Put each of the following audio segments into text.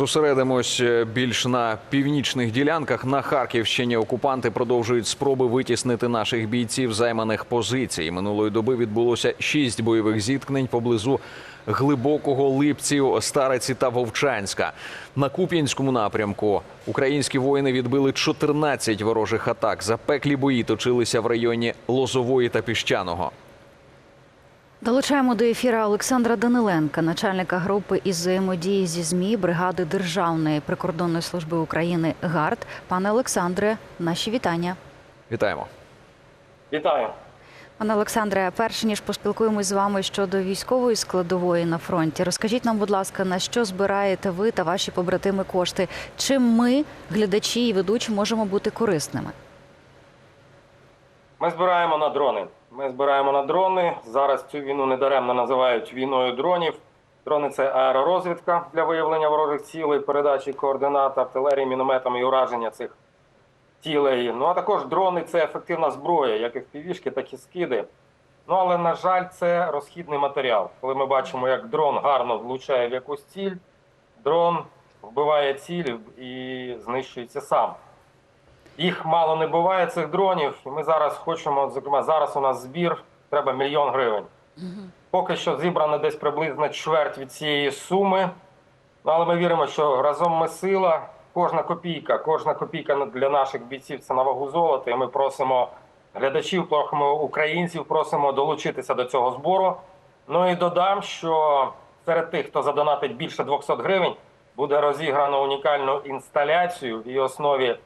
Зосередимось е, більш на північних ділянках. На Харківщині окупанти продовжують спроби витіснити наших бійців займаних позицій. Минулої доби відбулося шість бойових зіткнень поблизу глибокого Липців, Стариці та Вовчанська. На Куп'янському напрямку українські воїни відбили 14 ворожих атак. Запеклі бої точилися в районі Лозової та Піщаного. Долучаємо до ефіра Олександра Даниленка, начальника групи із взаємодії зі ЗМІ бригади Державної прикордонної служби України ГАРД. Пане Олександре, наші вітання. Вітаємо. Вітаю. Пане Олександре, перш ніж поспілкуємось з вами щодо військової складової на фронті, розкажіть нам, будь ласка, на що збираєте ви та ваші побратими кошти? Чим ми, глядачі і ведучі, можемо бути корисними? Ми збираємо на дрони. Ми збираємо на дрони. Зараз цю війну недаремно називають війною дронів. Дрони це аеророзвідка для виявлення ворожих цілей, передачі координат, артилерії, мінометам і ураження цих цілей. Ну а також дрони це ефективна зброя, як і впівішки, так і скиди. Ну але на жаль, це розхідний матеріал. Коли ми бачимо, як дрон гарно влучає в якусь ціль, дрон вбиває ціль і знищується сам. Їх мало не буває цих дронів. І ми зараз хочемо, зокрема, зараз у нас збір, треба мільйон гривень. Поки що зібрано десь приблизно чверть від цієї суми. Ну, але ми віримо, що разом ми сила. Кожна копійка, кожна копійка для наших бійців це на вагу золота. І ми просимо глядачів, просимо українців, просимо долучитися до цього збору. Ну і додам, що серед тих, хто задонатить більше 200 гривень, буде розіграно унікальну інсталяцію в її основі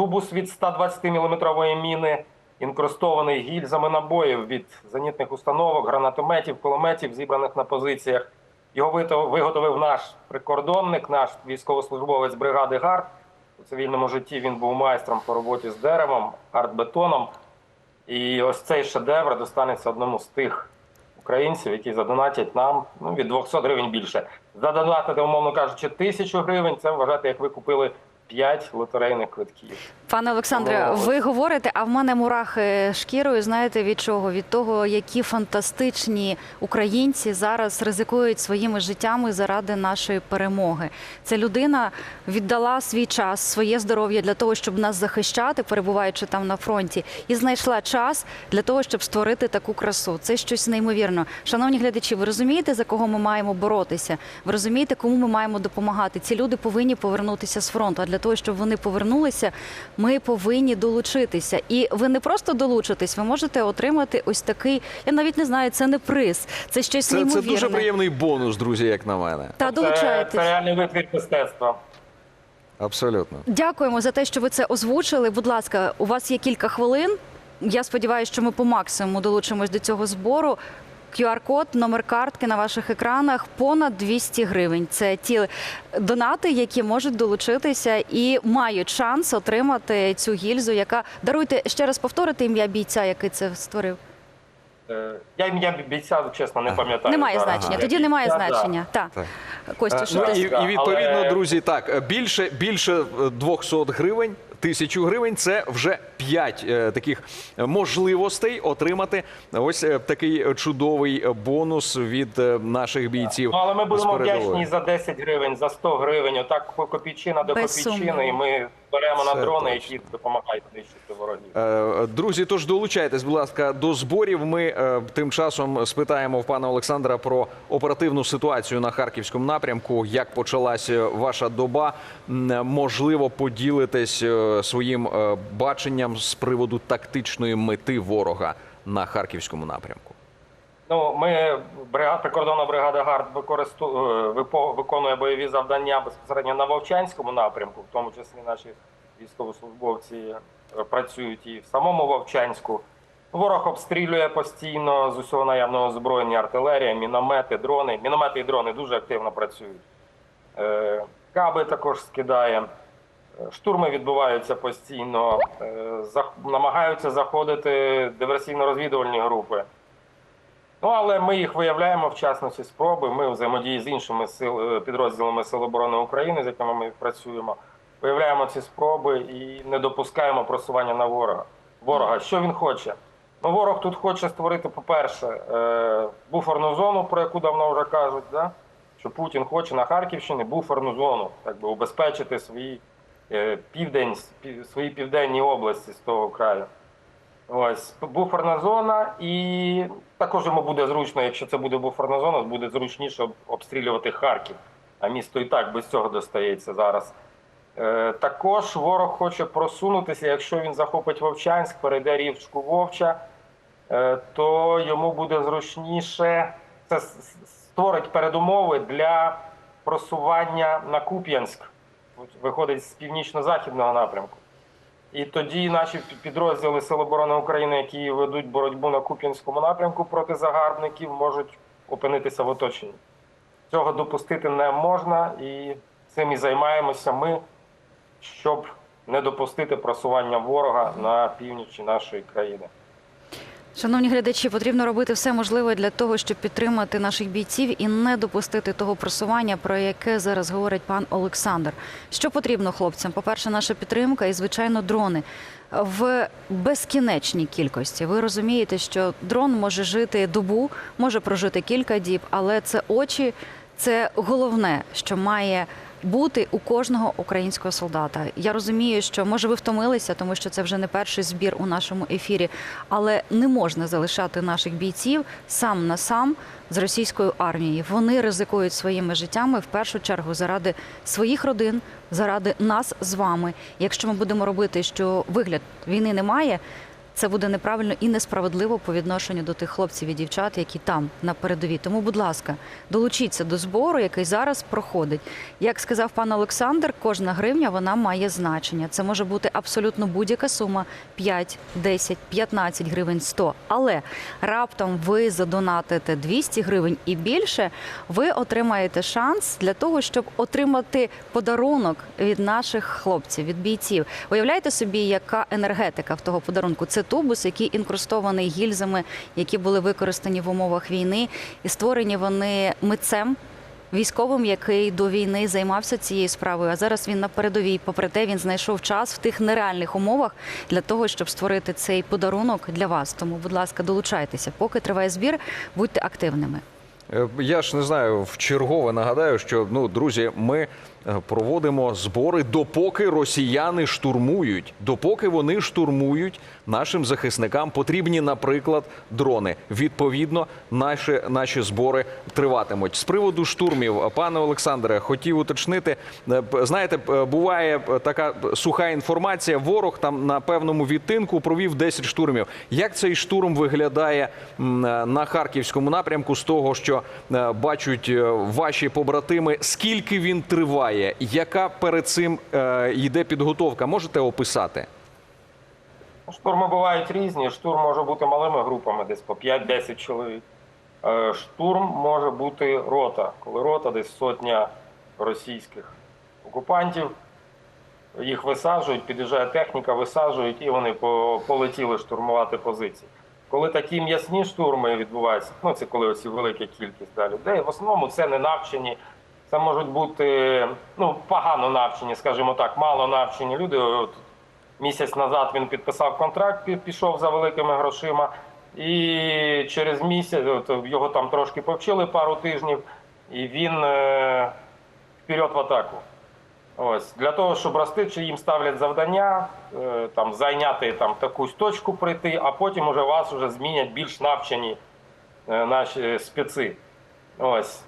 тубус від 120 мм міни, інкрустований гільзами набоїв від зенітних установок, гранатометів, кулеметів, зібраних на позиціях. Його виготовив наш прикордонник, наш військовослужбовець бригади ГАРД. У цивільному житті він був майстром по роботі з деревом, артбетоном. І ось цей шедевр достанеться одному з тих українців, які задонатять нам ну, від 200 гривень більше. Задонатити, умовно кажучи, тисячу гривень це вважати, як ви купили 5 лотерейних квитків. Пане Олександре, ви говорите, а в мене мурахи шкірою. Знаєте від чого? Від того, які фантастичні українці зараз ризикують своїми життями заради нашої перемоги. Ця людина віддала свій час, своє здоров'я для того, щоб нас захищати, перебуваючи там на фронті, і знайшла час для того, щоб створити таку красу. Це щось неймовірно. Шановні глядачі, ви розумієте, за кого ми маємо боротися? Ви розумієте, кому ми маємо допомагати? Ці люди повинні повернутися з фронту. А для того, щоб вони повернулися, ми повинні долучитися. І ви не просто долучитесь, ви можете отримати ось такий. Я навіть не знаю, це не приз, це щось Це, це дуже приємний бонус, друзі, як на мене. Та Це, долучайтесь. це реальний витвір мистецтва. Абсолютно. Дякуємо за те, що ви це озвучили. Будь ласка, у вас є кілька хвилин. Я сподіваюся, що ми по максимуму долучимось до цього збору. QR-код, номер картки на ваших екранах понад 200 гривень. Це ті донати, які можуть долучитися і мають шанс отримати цю гільзу, яка даруйте ще раз повторити ім'я бійця, який це створив. Е, Я ім'я бійця, чесно, не пам'ятаю. Немає зараз. значення. Тоді немає бійця, значення. Так, Так. Костю, Е, що ну, ти і, і відповідно, Але- друзі, так е, більше більше е, 200 гривень. Тисячу гривень це вже п'ять е, таких можливостей отримати ось е, такий чудовий бонус від е, наших бійців. Ну, але ми будемо вдячні за 10 гривень, за 100 гривень. Отак по копійчина до копійчини, і ми беремо на дрони, які допомагають знищити ворогів. Е, Друзі, тож долучайтесь, будь ласка, до зборів. Ми е, тим часом спитаємо в пана Олександра про оперативну ситуацію на харківському напрямку. Як почалася ваша доба? Можливо, поділитесь е, своїм е, баченням з приводу тактичної мети ворога на харківському напрямку. Ну, ми бригада, прикордонна бригада ГАРД використу, е, виконує бойові завдання безпосередньо на Вовчанському напрямку, в тому числі наші військовослужбовці е, працюють і в самому Вовчанську. Ворог обстрілює постійно з усього наявного озброєння артилерія, міномети, дрони. Міномети і дрони дуже активно працюють. Е, Каби також скидає. Штурми відбуваються постійно, намагаються заходити диверсійно-розвідувальні групи. Ну, але ми їх виявляємо в частності спроби. Ми взаємодії з іншими сил, е, підрозділами Сил оборони України, з якими ми працюємо, виявляємо ці спроби і не допускаємо просування на ворога. Ворога, що він хоче? Ну, ворог тут хоче створити, по-перше, е, буферну зону, про яку давно вже кажуть, да? що Путін хоче на Харківщині буферну зону, так би убезпечити свої, е, південь, свої південні області з того краю. Ось буферна зона, і також йому буде зручно, якщо це буде буферна зона, буде зручніше обстрілювати Харків. А місто і так без цього достається зараз. Е, також ворог хоче просунутися, якщо він захопить Вовчанськ, перейде річку Вовча, е, то йому буде зручніше. Це створить передумови для просування на Куп'янськ, виходить з північно-західного напрямку. І тоді наші підрозділи Сил оборони України, які ведуть боротьбу на Куп'янському напрямку проти загарбників, можуть опинитися в оточенні. Цього допустити не можна, і цим і займаємося ми, щоб не допустити просування ворога на північі нашої країни. Шановні глядачі, потрібно робити все можливе для того, щоб підтримати наших бійців і не допустити того просування, про яке зараз говорить пан Олександр. Що потрібно хлопцям? По-перше, наша підтримка і, звичайно, дрони в безкінечній кількості. Ви розумієте, що дрон може жити добу, може прожити кілька діб, але це очі, це головне, що має бути у кожного українського солдата. Я розумію, що може ви втомилися, тому що це вже не перший збір у нашому ефірі, але не можна залишати наших бійців сам на сам з російською армією. Вони ризикують своїми життями в першу чергу заради своїх родин, заради нас з вами. Якщо ми будемо робити, що вигляд війни немає. Це буде неправильно і несправедливо по відношенню до тих хлопців і дівчат, які там на передовій. Тому, будь ласка, долучіться до збору, який зараз проходить. Як сказав пан Олександр, кожна гривня вона має значення. Це може бути абсолютно будь-яка сума 5, 10, 15 гривень, 100. Але раптом ви задонатите 200 гривень і більше, ви отримаєте шанс для того, щоб отримати подарунок від наших хлопців, від бійців. Уявляєте собі, яка енергетика в того подарунку? Це тубус, який інкрустований гільзами, які були використані в умовах війни, і створені вони митцем. Військовим, який до війни займався цією справою, а зараз він на передовій. Попри те, він знайшов час в тих нереальних умовах для того, щоб створити цей подарунок для вас. Тому, будь ласка, долучайтеся. Поки триває збір, будьте активними. Е, Я ж не знаю, в чергове нагадаю, що ну, друзі, ми проводимо збори, допоки росіяни штурмують. Допоки вони штурмують, нашим захисникам потрібні, наприклад, дрони. Відповідно, наші, наші збори триватимуть. З приводу штурмів, е, пане Олександре, хотів уточнити. е, Знаєте, буває е, така суха інформація. Ворог там на певному відтинку провів 10 штурмів. Як цей штурм виглядає е, на харківському напрямку з того, що е, бачать е, ваші побратими? Скільки він триває? Яка перед цим е, йде підготовка? Можете описати? Штурми бувають різні. Штурм може бути малими групами, десь по 5-10 чоловік. Е, Штурм може бути рота, коли рота десь сотня російських окупантів. Їх висаджують, під'їжджає техніка, висаджують і вони полетіли штурмувати позиції. Коли такі м'ясні штурми відбуваються, ну це коли оці велика кількість да, людей, в основному це не навчені, це можуть бути ну, погано навчені, скажімо так, мало навчені люди. От Місяць назад він підписав контракт, пішов за великими грошима, і через місяць от, його там трошки повчили пару тижнів, і він е, вперед в атаку. Ось для того, щоб рости, чи їм ставлять завдання, е, там зайняти там такусь точку прийти, а потім уже вас вже змінять більш навчені е, наші спеці. Ось.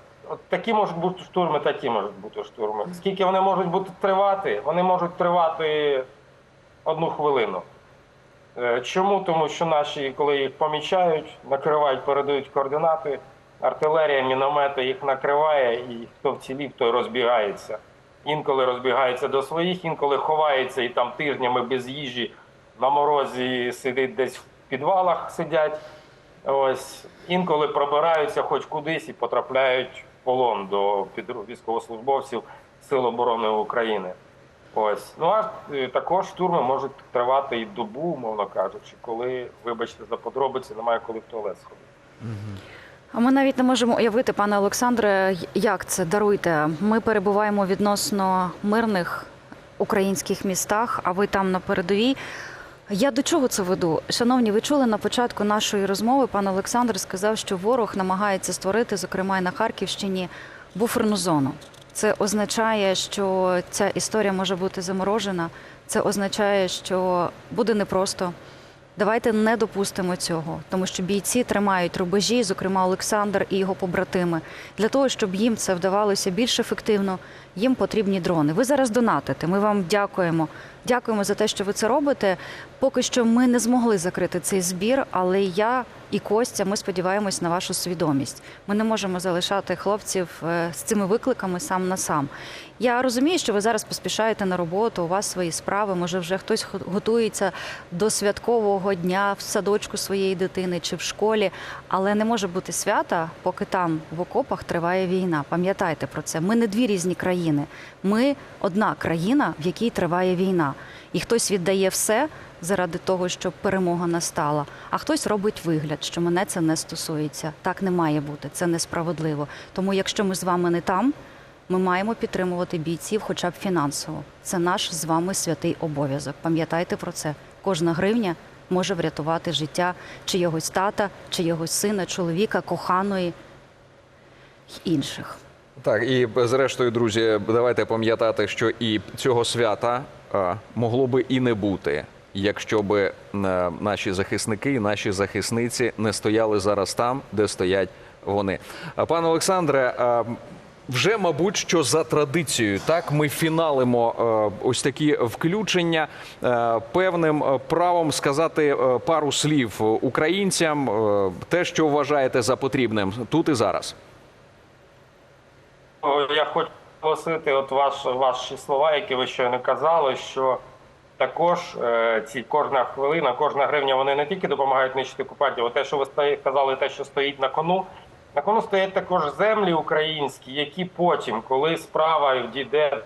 Такі можуть бути штурми, такі можуть бути штурми. Скільки вони можуть бути тривати? Вони можуть тривати одну хвилину. Е, Чому? Тому що наші, коли їх помічають, накривають, передають координати, артилерія, міномети їх накриває, і хто вцілів, той розбігається. Інколи розбігається до своїх, інколи ховається і там тижнями без їжі на морозі сидить десь в підвалах сидять. Ось інколи пробираються хоч кудись і потрапляють полон до військовослужбовців Сил оборони України. Ось ну а е, також штурми можуть тривати і добу, умовно кажучи, коли, вибачте, за подробиці немає коли в туалет сходити. А ми навіть не можемо уявити, пане Олександре, як це даруйте. Ми перебуваємо відносно мирних українських містах, а ви там на передовій. Я до чого це веду? Шановні, ви чули на початку нашої розмови, пан Олександр сказав, що ворог намагається створити, зокрема і на Харківщині, буферну зону. Це означає, що ця історія може бути заморожена. Це означає, що буде непросто. Давайте не допустимо цього, тому що бійці тримають рубежі, зокрема Олександр і його побратими. Для того, щоб їм це вдавалося більш ефективно, їм потрібні дрони. Ви зараз донатите. Ми вам дякуємо. Дякуємо за те, що ви це робите. Поки що ми не змогли закрити цей збір, але я і Костя, ми сподіваємось на вашу свідомість. Ми не можемо залишати хлопців е, з цими викликами сам на сам. Я розумію, що ви зараз поспішаєте на роботу, у вас свої справи. Може, вже хтось готується до святкового дня в садочку своєї дитини чи в школі, але не може бути свята, поки там в окопах триває війна. Пам'ятайте про це. Ми не дві різні країни. Ми одна країна, в якій триває війна. І хтось віддає все заради того, щоб перемога настала, а хтось робить вигляд, що мене це не стосується. Так не має бути, це несправедливо. Тому, якщо ми з вами не там, ми маємо підтримувати бійців, хоча б фінансово. Це наш з вами святий обов'язок. Пам'ятайте про це. Кожна гривня може врятувати життя чиєгось тата, чиєгось сина, чоловіка, коханої інших. Так, і зрештою, друзі, давайте пам'ятати, що і цього свята е, могло би і не бути, якщо би е, наші захисники і наші захисниці не стояли зараз там, де стоять вони. Пане Олександре, е, вже, мабуть, що за традицією, так ми фіналимо ось такі включення певним правом сказати пару слів українцям, те, що вважаєте за потрібним тут і зараз. Я хочу оголосити от ваш, ваші слова, які ви щойно казали, що також е, ці кожна хвилина, кожна гривня, вони не тільки допомагають нищити окупантів, а те, що ви казали, те, що стоїть на кону. На кону стоять також землі українські, які потім, коли справа дійде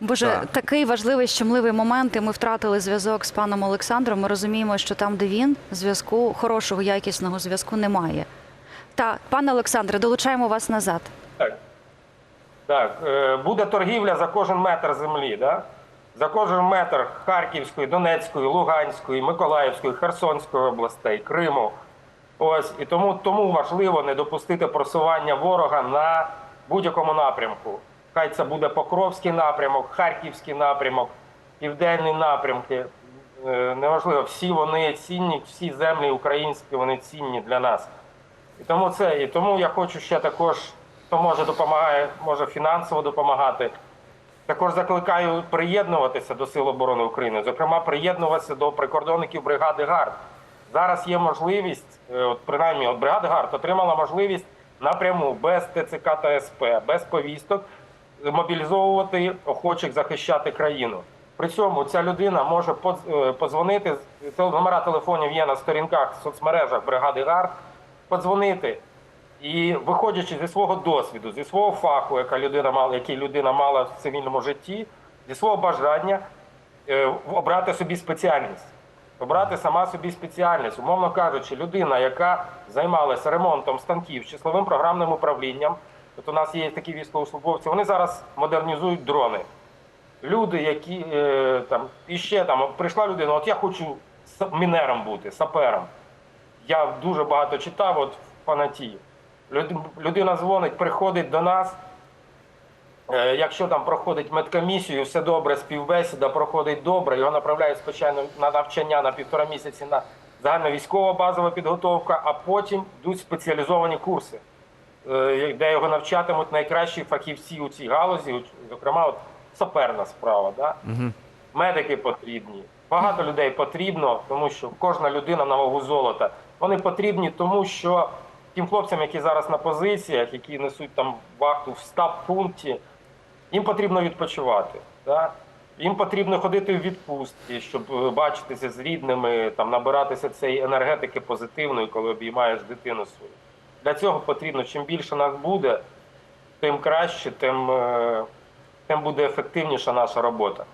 Боже, Так. такий важливий щемливий момент, і ми втратили зв'язок з паном Олександром. Ми розуміємо, що там, де він, зв'язку хорошого, якісного зв'язку немає. Та, пане Олександре, долучаємо вас назад. Так. Так, е, буде торгівля за кожен метр землі, да? за кожен метр Харківської, Донецької, Луганської, Миколаївської, Херсонської областей, Криму. Ось і тому, тому важливо не допустити просування ворога на будь-якому напрямку. Хай це буде Покровський напрямок, Харківський напрямок, Південні напрямки. Е, Неважливо, всі вони цінні, всі землі українські вони цінні для нас. І тому це, і тому я хочу ще також, хто може допомагає, може фінансово допомагати. Також закликаю приєднуватися до Сил оборони України, зокрема, приєднуватися до прикордонників бригади ГАРД. Зараз є можливість, е, от принаймні, от бригада ГАРД отримала можливість напряму без ТЦК та СП, без повісток мобілізовувати охочих захищати країну. При цьому ця людина може е, подзвонити, номера телефонів є на сторінках в соцмережах бригади ГАРД, подзвонити і виходячи зі свого досвіду, зі свого фаху, яка людина мала, який людина мала в цивільному житті, зі свого бажання е, обрати собі спеціальність. Обрати сама собі спеціальність, умовно кажучи, людина, яка займалася ремонтом станків, числовим програмним управлінням. От у нас є такі військовослужбовці, вони зараз модернізують дрони. Люди, які е, там і ще там прийшла людина, от я хочу мінером бути, сапером. Я дуже багато читав, от в фанатії. Людина дзвонить, приходить до нас. Е, Якщо там проходить медкомісію, все добре, співбесіда проходить добре, його направляють спочатку на навчання на півтора місяці на загальновійськова базова підготовка, а потім йдуть спеціалізовані курси, де його навчатимуть найкращі фахівці у цій галузі, зокрема, от саперна справа. Да? Медики потрібні. Багато людей потрібно, тому що кожна людина на вагу золота. Вони потрібні, тому що тим хлопцям, які зараз на позиціях, які несуть там вахту в стаб-пункті, їм потрібно відпочивати. Да? Їм потрібно ходити в відпустки, щоб е, бачитися з рідними, там набиратися цієї енергетики позитивної, коли обіймаєш дитину свою. Для цього потрібно, чим більше нас буде, тим краще, тим, е, тим буде ефективніша наша робота.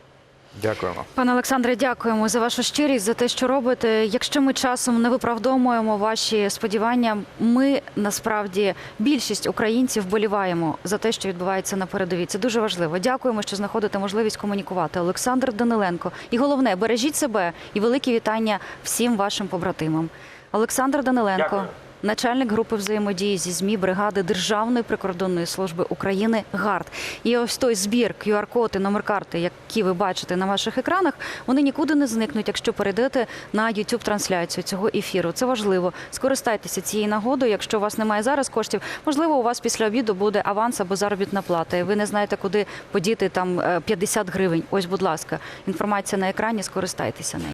Дякуємо. Пане Олександре, дякуємо за вашу щирість, за те, що робите. Якщо ми часом не виправдовуємо ваші сподівання, ми насправді більшість українців боліваємо за те, що відбувається на передовій. Це дуже важливо. Дякуємо, що знаходите можливість комунікувати. Олександр Даниленко. І головне, бережіть себе і великі вітання всім вашим побратимам. Олександр Даниленко, Дякую. Начальник групи взаємодії зі ЗМІ бригади Державної прикордонної служби України ГАРД. І ось той збір QR-код і номер карти, які ви бачите на ваших екранах, вони нікуди не зникнуть, якщо перейдете на youtube трансляцію цього ефіру. Це важливо. Скористайтеся цією нагодою. Якщо у вас немає зараз коштів, можливо, у вас після обіду буде аванс або заробітна плата. І ви не знаєте, куди подіти там е, 50 гривень. Ось, будь ласка, інформація на екрані. Скористайтеся нею.